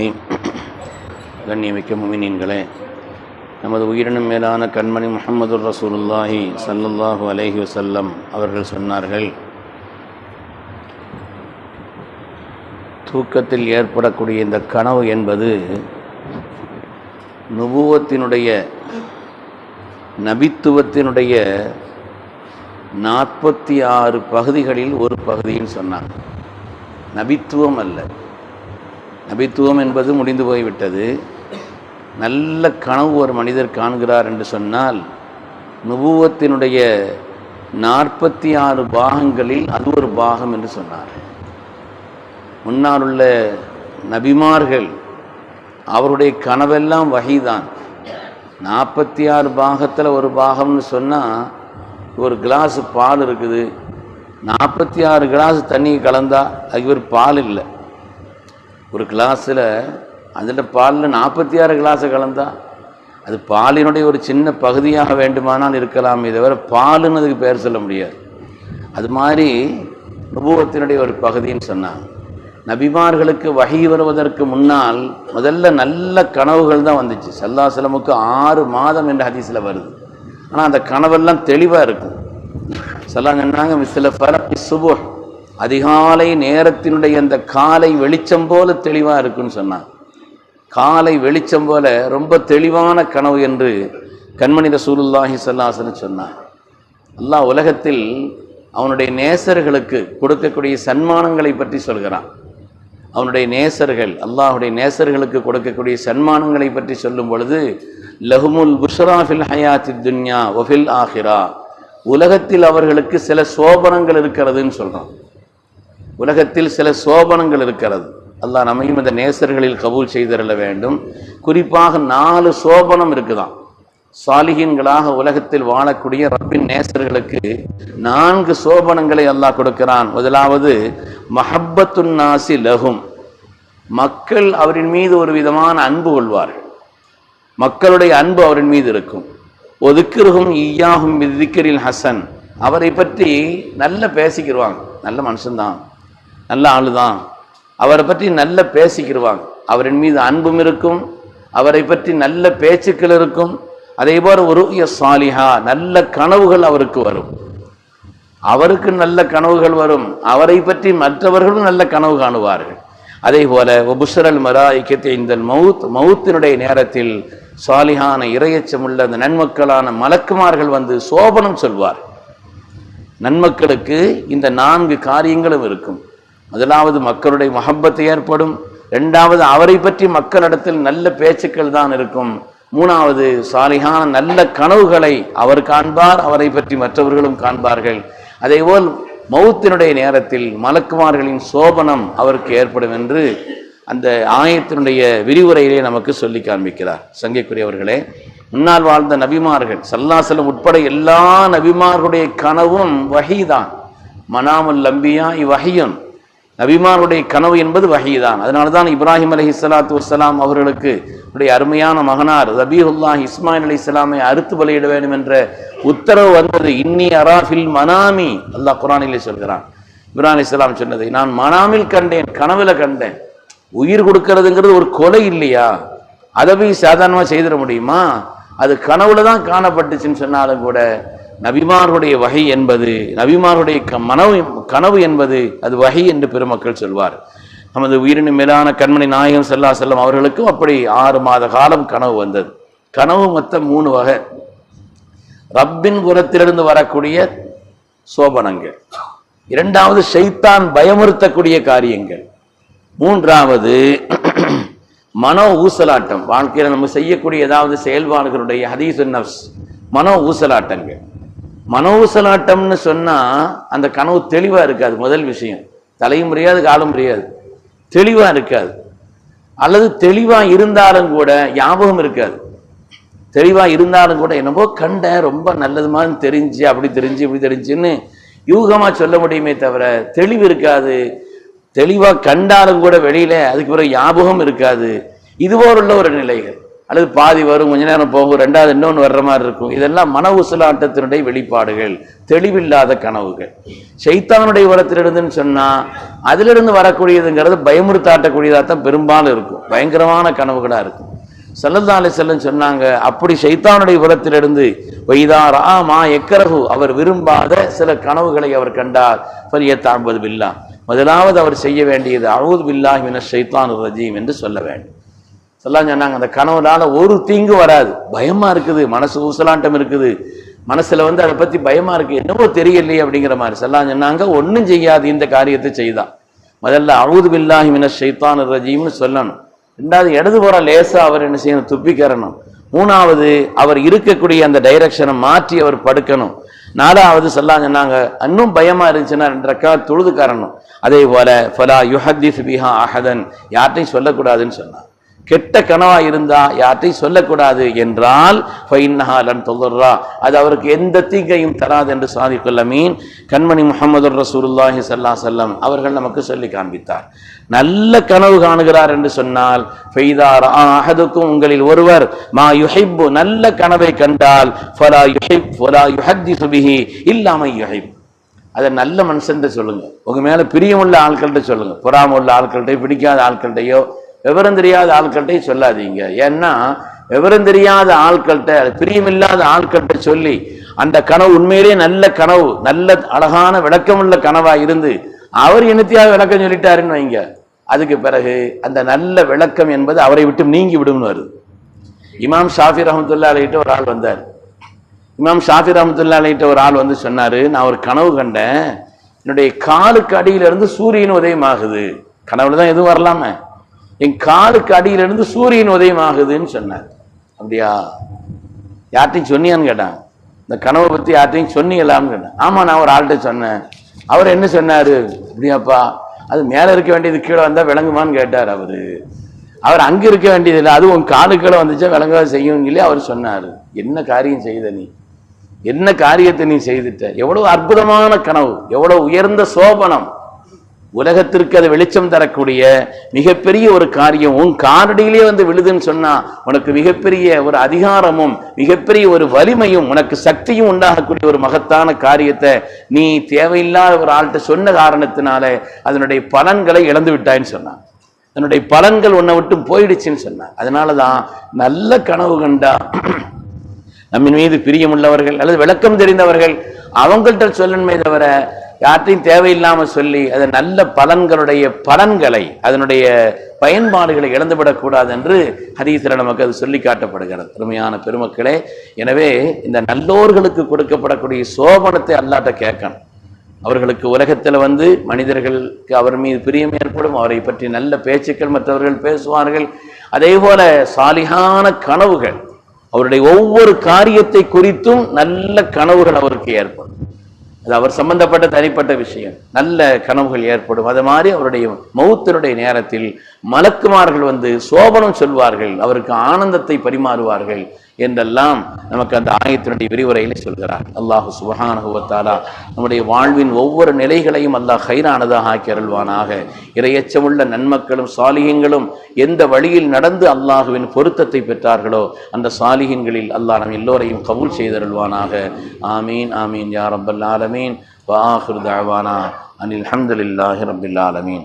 ரஹீம் கண்ணியமிக்க முமினீன்களே நமது உயிரினும் மேலான கண்மணி முகமது ரசூலுல்லாஹி சல்லுல்லாஹு அலஹி வசல்லம் அவர்கள் சொன்னார்கள் தூக்கத்தில் ஏற்படக்கூடிய இந்த கனவு என்பது நுபுவத்தினுடைய நபித்துவத்தினுடைய நாற்பத்தி ஆறு பகுதிகளில் ஒரு பகுதின்னு சொன்னாங்க. நபித்துவம் அல்ல. நபித்துவம் என்பது முடிந்து போய்விட்டது. நல்ல கனவு ஒரு மனிதர் காண்கிறார் என்று சொன்னால் நுபுவத்தினுடைய நாற்பத்தி ஆறு பாகங்களில் அது ஒரு பாகம் என்று சொன்னார். முன்னால் உள்ள நபிமார்கள் அவருடைய கனவெல்லாம் வகைதான். நாற்பத்தி ஆறு பாகத்தில் ஒரு பாகம்னு சொன்னால் ஒரு கிளாஸ் பால் இருக்குது. நாற்பத்தி ஆறு கிளாஸ் தண்ணி கலந்தால் அது ஒரு பால் இல்லை. ஒரு கிளாஸில் அதில் பாலில் நாற்பத்தி ஆறு கிளாஸை கலந்தா. அது பாலினுடைய ஒரு சின்ன பகுதியாக வேண்டுமானால் இருக்கலாமே. தவிர பாலுன்னு அதுக்கு பேர் சொல்ல முடியாது. அது மாதிரி நுபுவத்தினுடைய ஒரு பகுதின்னு சொன்னாங்க நபிமார்களுக்கு வகை வருவதற்கு முன்னால் முதல்ல நல்ல கனவுகள் தான் வந்துச்சு. சல்லாசலமுக்கு ஆறு மாதம் என்ற ஹதீஸில் வருது. ஆனால் அந்த கனவெல்லாம் தெளிவாக இருக்கும். சல்லா சொன்னாங்க சில பரப்பி சுபு அதிகாலை நேரத்தினுடைய அந்த காலை வெளிச்சம் போல தெளிவாக இருக்குன்னு சொன்னான் காலை வெளிச்சம் போல ரொம்ப தெளிவான கனவு என்று கண்மணி ரசூலுல்லாஹி சல்லாசன் சொன்னான் அல்லாஹ் உலகத்தில் அவனுடைய நேசர்களுக்கு கொடுக்கக்கூடிய சன்மானங்களை பற்றி சொல்கிறான். அவனுடைய நேசர்கள் அல்லாஹுடைய நேசர்களுக்கு கொடுக்கக்கூடிய சன்மானங்களை பற்றி சொல்லும் பொழுது லஹுமுல் புஷ்ரா ஃபில் ஹயாத்தி துன்யா ஒஃபில் ஆஹிரா. உலகத்தில் அவர்களுக்கு சில சோபனங்கள் இருக்கிறதுன்னு சொல்கிறான் உலகத்தில் சில சோபனங்கள் இருக்கிறது. அல்லாஹ் நம்மையும் இந்த நேசர்களில் கபூல் செய்திருள்ள வேண்டும். குறிப்பாக நாலு சோபனம் இருக்குதாம். சாலிகின்களாக உலகத்தில் வாழக்கூடிய ரப்பின் நேசர்களுக்கு நான்கு சோபனங்களை அல்லாஹ் கொடுக்கிறான். முதலாவது மஹப்பத்துன் நாசி லகும் மக்கள் அவரின் மீது ஒரு விதமான அன்பு கொள்வார்கள். மக்களுடைய அன்பு அவரின் மீது இருக்கும். ஒதுக்கிருகும் ஈயாகும் திக்கரில் ஹசன். அவரை பற்றி நல்ல பேசிக்கிடுவாங்க நல்ல மனுஷன்தான். நல்ல ஆளு தான் அவரை பற்றி நல்ல பேசிக்கிடுவாங்க அவரின் மீது அன்பும் இருக்கும். அவரை பற்றி நல்ல பேச்சுக்கள் இருக்கும். அதே போல ஒரு சாலிஹா நல்ல கனவுகள் அவருக்கு வரும். அவருக்கு நல்ல கனவுகள் வரும். அவரை பற்றி மற்றவர்களும் நல்ல கனவு காணுவார்கள். அதே போல மரா இக்கத்தை இந்த மவுத் மவுத்தினுடைய நேரத்தில் சாலிஹான இரையச்சமுள்ள அந்த நன்மக்களான மலக்குமார்கள் வந்து சோபனம் சொல்வார். நன்மக்களுக்கு இந்த நான்கு காரியங்களும் இருக்கும். முதலாவது மக்களுடைய மஹப்பத்து ஏற்படும். ரெண்டாவது அவரை பற்றி மக்களிடத்தில் நல்ல பேச்சுக்கள் தான் இருக்கும். மூணாவது சாலிகான நல்ல கனவுகளை அவர் காண்பார் அவரை பற்றி மற்றவர்களும் காண்பார்கள். அதேபோல் மௌத்தினுடைய நேரத்தில் மலக்குமார்களின் சோபனம் அவருக்கு ஏற்படும் என்று அந்த ஆயத்தினுடைய விரிவுரையிலே நமக்கு சொல்லி காண்பிக்கிறார். சங்கைக்குரியவர்களே முன்னால் வாழ்ந்த நபிமார்கள் சல்லாசலம் உட்பட எல்லா நபிமார்களுடைய கனவும் வகைதான் மனாமுல் லம்பியா இவ்வகையும் நபிமாருடைய கனவு என்பது வகைதான் அதனால தான் இப்ராஹிம் அலி இஸ்லாத்து வசலாம் அவர்களுக்கு உடைய அருமையான மகனார் ரபீஹுல்லா இஸ்மாயில் அலி இஸ்லாமை அறுத்து பலியிட வேண்டும் என்ற உத்தரவு வந்தது. இன்னி அராஃபில் மனாமி அல்லாஹ் குரானிலே சொல்கிறான். இப்ராஹிம் இஸ்லாம் சொன்னதை நான் மனாமில் கண்டேன் கனவுல கண்டேன். உயிர் கொடுக்கறதுங்கிறது ஒரு கொலை இல்லையா? அதை போய் சாதாரணமாக செய்திட முடியுமா? அது கனவுல தான் காணப்பட்டுச்சுன்னு சொன்னாலும் கூட நபிமாருடைய வகை என்பது நபிமாருடைய மனவு கனவு என்பது அது வகை என்று பெருமக்கள் சொல்வார். நமது உயிரினும் மேலான கண்மணி நாயகம் செல்லா செல்லம் அவர்களுக்கும் அப்படி ஆறு மாத காலம் கனவு வந்தது. கனவு மொத்தம் மூணு வகை. ரப்பின் புறத்திலிருந்து வரக்கூடிய சோபனங்கள். இரண்டாவது ஷைத்தான் பயமுறுத்தக்கூடிய காரியங்கள். மூன்றாவது மனோ ஊசலாட்டம். வாழ்க்கையில் நம்ம செய்யக்கூடிய ஏதாவது செயல்பாடுகளுடைய ஹதீசு நப்ஸ் மனோ ஊசலாட்டங்கள். மனோசலாட்டம்னு சொன்னால் அந்த கனவு தெளிவாக இருக்காது முதல் விஷயம். தலையும் முடியாது காலம் முடியாது தெளிவாக இருக்காது. அல்லது தெளிவாக இருந்தாலும் கூட ஞாபகம் இருக்காது. தெளிவாக இருந்தாலும் கூட என்னவோ கண்டேன் ரொம்ப நல்லது மாதிரி தெரிஞ்சு அப்படி தெரிஞ்சு இப்படி தெரிஞ்சுன்னு யூகமாக சொல்ல முடியுமே தவிர தெளிவு இருக்காது. தெளிவாக கண்டாலும் கூட வெளியில அதுக்கு பிறகு ஞாபகம் இருக்காது. இதுபோல் உள்ள ஒரு நிலைகள். அல்லது பாதி வரும் கொஞ்ச நேரம் போகும் ரெண்டாவது இன்னொன்று வர்ற மாதிரி இருக்கும். இதெல்லாம் மன உசலாட்டத்தினுடைய வெளிப்பாடுகள் தெளிவில்லாத கனவுகள். சைத்தானுடைய உரத்திலிருந்துன்னு சொன்னா அதிலிருந்து வரக்கூடியதுங்கிறது பயமுறுத்தாட்டக்கூடியதாக தான் பெரும்பாலும் இருக்கும். பயங்கரமான கனவுகளா இருக்கும். சல்லல்லா அலி செல்லம் சொன்னாங்க அப்படி சைத்தானுடைய உரத்திலிருந்து வைதார் ஆமா எக்கரகு அவர் விரும்பாத சில கனவுகளை அவர் கண்டார். ஃபலியத்தாம்பது பில்லா. முதலாவது அவர் செய்ய வேண்டியது அவுது பில்லாஹ் மின சைத்தான் ரஜீம் என்று சொல்ல வேண்டும். சொல்லாம் சொன்னாங்க. அந்த கனவுனால ஒரு தீங்கு வராது. பயமா இருக்குது. மனசு ஊசலாட்டம் இருக்குது. மனசுல வந்து அதை பத்தி பயமா இருக்கு. என்னவோ தெரியலையே அப்படிங்கிற மாதிரி சொல்லாம் சொன்னாங்க. ஒன்றும் செய்யாது. இந்த காரியத்தை செய்தான் முதல்ல அழுது பில்லாஹி மின ஷைத்தான் ரஜீம்னு சொல்லணும். ரெண்டாவது இடது போகிற லேசா அவர் என்ன செய்யணும்? துப்பிக்கிறணும். மூணாவது அவர் இருக்கக்கூடிய அந்த டைரக்ஷனை மாற்றி அவர் படுக்கணும். நாலாவது சொல்லாம் சொன்னாங்க. இன்னும் பயமா இருந்துச்சுன்னா ரெண்டு ரக்கா தொழுதுக்காரணும் அதே போல ஃபலா யுஹத்தி பிஹா அஹதன். யார்ட்டையும் சொல்லக்கூடாதுன்னு சொன்னார் கெட்ட கனவா இருந்தா யார்ட்டையும் சொல்லக்கூடாது என்றால் ஃபைன்னஹாலன் தொல்லர்ரா அது அவருக்கு எந்த தீங்கையும் தராது என்று சாதிக்குள்ள மீன். கண்மணி முகமது ரசூலுல்லாஹி சல்லா செல்லம் அவர்கள் நமக்கு சொல்லி காண்பித்தார். நல்ல கனவு காணுகிறார் என்று சொன்னால் ஃபெய்தார் அஹதுக்கும் உங்களில் ஒருவர் மா யுஹிப்பு நல்ல கனவை கண்டால் ஃபலா யுஹிப் ஃபலா யுஹத்தி சுபிஹி இல்லாமல் யுஹிப் அதை நல்ல மனுஷன் சொல்லுங்க. உங்க மேல பிரியமுள்ள ஆட்கள்கிட்ட சொல்லுங்க. பொறாம உள்ள ஆட்கள்கிட்ட பிடிக்காத ஆட்கள்கிட்டயோ விவரம் தெரியாத ஆட்கள்கிட்டயும் சொல்லாதீங்க. ஏன்னா விவரம் தெரியாத ஆட்கள்கிட்ட பிரியமில்லாத ஆட்கள்கிட்ட சொல்லி அந்த கனவு உண்மையிலேயே நல்ல கனவு நல்ல அழகான விளக்கமுள்ள கனவா இருந்து அவர் என்னத்தையாவது விளக்கம் சொல்லிட்டாருன்னு வைங்க. அதுக்கு பிறகு அந்த நல்ல விளக்கம் என்பது அவரை விட்டு நீங்கி விடும்னு வருது. இமாம் ஷாஃபி ரஹமத்துல்லா அலைகிட்ட ஒரு ஆள் வந்தார். இமாம் ஷாஃபி ரஹமத்துல்லா அலைகிட்ட ஒரு ஆள் வந்து சொன்னார் நான் ஒரு கனவு கண்டேன். என்னுடைய காலுக்கு அடியிலிருந்து சூரியன் உதயமாகுது. கனவுல தான் எதுவும் வரலாமே. என் காலுக்கு அடியிலிருந்து சூரியன் உதயம் ஆகுதுன்னு சொன்னார். அப்படியா? யார்ட்டையும் சொன்னியான்னு கேட்டான். இந்த கனவை பற்றி யார்ட்டையும் சொன்னீங்களான்னு கேட்டேன். ஆமாம் நான் ஒரு ஆள்கிட்ட சொன்னேன். அவர் என்ன சொன்னார்? அப்படியாப்பா அது மேலே இருக்க வேண்டியது கீழே வந்தால் விளங்குமான்னு கேட்டார் அவர். அவர் அங்கே இருக்க வேண்டியது இல்லை அது உன் காலுக்கீழே வந்துச்சா விளங்கவா செய்யும் சொல்லி அவர் சொன்னார். என்ன காரியம் செய்த நீ? என்ன காரியத்தை நீ செய்துட்ட? எவ்வளோ அற்புதமான கனவு எவ்வளோ உயர்ந்த சோபனம். உலகத்திற்கு அது வெளிச்சம் தரக்கூடிய மிகப்பெரிய ஒரு காரியம். உன் காரடியிலே வந்து விழுதுன்னு சொன்னா உனக்கு மிகப்பெரிய ஒரு அதிகாரமும் மிகப்பெரிய ஒரு வலிமையும் உனக்கு சக்தியும் உண்டாகக்கூடிய ஒரு மகத்தான காரியத்தை நீ தேவையில்லாத ஒரு ஆள்கிட்ட சொன்ன காரணத்தினால அதனுடைய பலன்களை இழந்து விட்டாய்ன்னு சொன்னான். அதனுடைய பலன்கள் உன்னை விட்டு போயிடுச்சுன்னு சொன்னான். அதனாலதான் நல்ல கனவு கண்டா நம்மின் மீது பிரியமுள்ளவர்கள் அல்லது விளக்கம் தெரிந்தவர்கள் அவங்கள்ட்ட சொல்லணுமே தவிர யார்ட்டையும் தேவையில்லாம சொல்லி அது நல்ல பலன்களுடைய பலன்களை அதனுடைய பயன்பாடுகளை இழந்துவிடக்கூடாது என்று ஹதீஸ்ல நமக்கு அது சொல்லி காட்டப்படுகிறது. அருமையான பெருமக்களே எனவே இந்த நல்லோர்களுக்கு கொடுக்கப்படக்கூடிய சோபனத்தை அல்லாட்ட கேட்கணும். அவர்களுக்கு உலகத்தில் வந்து மனிதர்களுக்கு அவர் மீது பிரியம் ஏற்படும் அவரை பற்றி நல்ல பேச்சுக்கள் மற்றவர்கள் பேசுவார்கள். அதே போல சாலிகான கனவுகள் அவருடைய ஒவ்வொரு காரியத்தை குறித்தும் நல்ல கனவுகள் அவருக்கு ஏற்படும். அது அவர் சம்பந்தப்பட்ட தனிப்பட்ட விஷயம். நல்ல கனவுகள் ஏற்படும். அது மாதிரி அவருடைய மௌத்தருடைய நேரத்தில் மலக்குமார்கள் வந்து சோபனம் சொல்வார்கள். அவருக்கு ஆனந்தத்தை பரிமாறுவார்கள். என்றெல்லாம் நமக்கு அந்த ஆயத்தினுடைய விரிவுரையிலே சொல்கிறார். அல்லாஹு சுபஹானுவத்தாலா நம்முடைய வாழ்வின் ஒவ்வொரு நிலைகளையும் அல்லாஹ் ஹைரானதாக ஆக்கி அருள்வானாக. இரையச்சமுள்ள நன்மக்களும் சாலிகங்களும் எந்த வழியில் நடந்து அல்லாஹுவின் பொருத்தத்தை பெற்றார்களோ அந்த சாலிகங்களில் அல்லாஹ் நம் எல்லோரையும் கபூல் செய்தருள்வானாக. ஆமீன் ஆமீன் யா ரப்பல் ஆலமீன். வாஹிர் தாவானா அனில் அஹமதுல்லாஹி ரபில் ஆலமீன்.